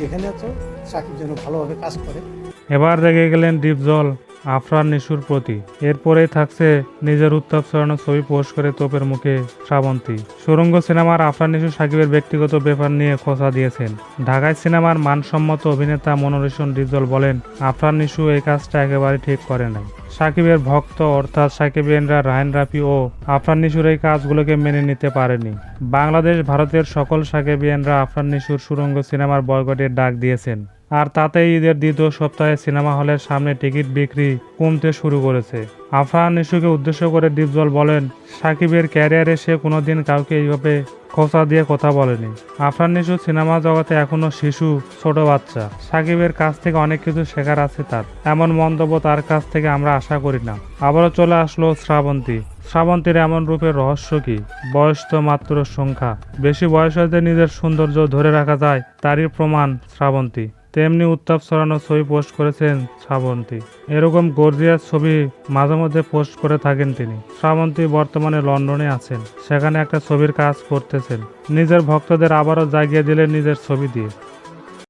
যেখানে আছো সাকিব যেন ভালোভাবে কাজ করে। এবার রেগে গেলেন ডিপজল আফরান নিশুর প্রতি। এরপরেই থাকছে নিজের উত্তাপ ছড়ানো ছবি পোস্ট করে তোপের মুখে শ্রাবন্তী। সুরঙ্গ সিনেমার আফরান নিশু সাকিবের ব্যক্তিগত ব্যাপার নিয়ে খোঁচা দিয়েছেন। ঢাকায় সিনেমার মানসম্মত অভিনেতা মনোরেশন ডিপজল বলেন, আফরান নিশু এই কাজটা একেবারে ঠিক করে নাই। সাকিবের ভক্ত অর্থাৎ সাকিবিয়ানরা রায়ন রাফি ও আফরান নিশুর এই কাজগুলোকে মেনে নিতে পারেনি। বাংলাদেশ, ভারতের সকল সাকিবিয়ানরা আফরান নিশুর সুরঙ্গ সিনেমার বয়কটের ডাক দিয়েছেন। আর তাতেই ঈদের দ্বিতীয় সপ্তাহে সিনেমা হলের সামনে টিকিট বিক্রি কমতে শুরু করেছে। আফরান নিশুকে উদ্দেশ্য করে ডিপজল বলেন, সাকিবের ক্যারিয়ারে সে কোনোদিন কাউকে এইভাবে খোঁচা দিয়ে কথা বলেনি। আফরান নিশু সিনেমা জগতে এখনও শিশু, ছোট বাচ্চা। সাকিবের কাছ থেকে অনেক কিছু শেখার আছে তার। এমন মন্তব্য তার কাছ থেকে আমরা আশা করি না। আবারও চলে আসলো শ্রাবন্তী। শ্রাবন্তীর এমন রূপের রহস্য কি? বয়স তো মাত্র সংখ্যা। বেশি বয়স হতে নিজের সৌন্দর্য ধরে রাখা যায়, তারই প্রমাণ শ্রাবন্তী। তেমনি উত্তাপ ছড়ানো ছবি পোস্ট করেছেন শ্রাবন্তী। এরকম গর্জিয়াস ছবি মাঝে মধ্যে পোস্ট করে থাকেন তিনি। শ্রাবন্তী বর্তমানে লন্ডনে আছেন। সেখানে একটা ছবির কাজ করতেছেন। নিজের ভক্তদের আবারও জাগিয়ে দিলেন নিজের ছবি দিয়ে।